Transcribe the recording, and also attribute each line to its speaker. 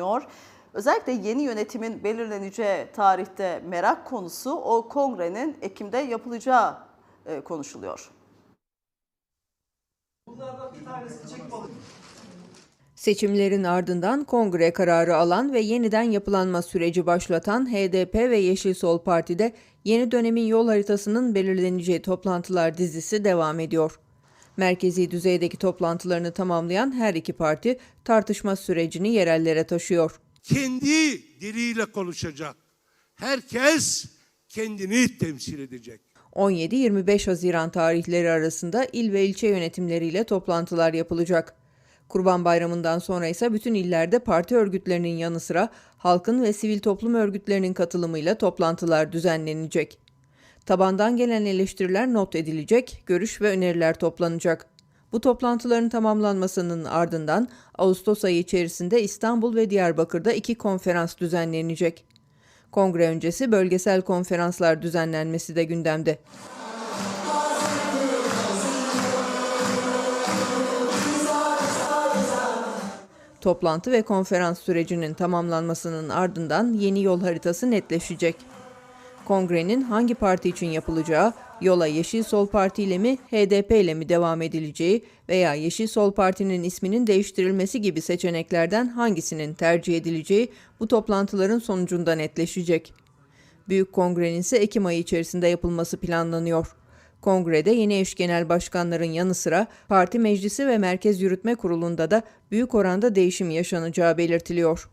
Speaker 1: planlanıyor. Özellikle yeni yönetimin belirleneceği tarihte merak konusu o kongrenin Ekim'de yapılacağı e, konuşuluyor.
Speaker 2: Seçimlerin ardından kongre kararı alan ve yeniden yapılanma süreci başlatan HDP ve Yeşil Sol Parti'de yeni dönemin yol haritasının belirleneceği toplantılar dizisi devam ediyor. Merkezi düzeydeki toplantılarını tamamlayan her iki parti tartışma sürecini yerellere taşıyor.
Speaker 3: kendi diliyle konuşacak. Herkes kendini temsil edecek.
Speaker 2: 17-25 Haziran tarihleri arasında il ve ilçe yönetimleriyle toplantılar yapılacak. Kurban Bayramı'ndan sonra ise bütün illerde parti örgütlerinin yanı sıra halkın ve sivil toplum örgütlerinin katılımıyla toplantılar düzenlenecek. Tabandan gelen eleştiriler not edilecek, görüş ve öneriler toplanacak. Bu toplantıların tamamlanmasının ardından Ağustos ayı içerisinde İstanbul ve Diyarbakır'da iki konferans düzenlenecek. Kongre öncesi bölgesel konferanslar düzenlenmesi de gündemde. Toplantı ve konferans sürecinin tamamlanmasının ardından yeni yol haritası netleşecek. Kongrenin hangi parti için yapılacağı, yola Yeşil Sol Parti ile mi, HDP ile mi devam edileceği veya Yeşil Sol Parti'nin isminin değiştirilmesi gibi seçeneklerden hangisinin tercih edileceği bu toplantıların sonucunda netleşecek. Büyük Kongre'nin ise Ekim ayı içerisinde yapılması planlanıyor. Kongrede yeni eş genel başkanların yanı sıra parti meclisi ve merkez yürütme kurulunda da büyük oranda değişim yaşanacağı belirtiliyor.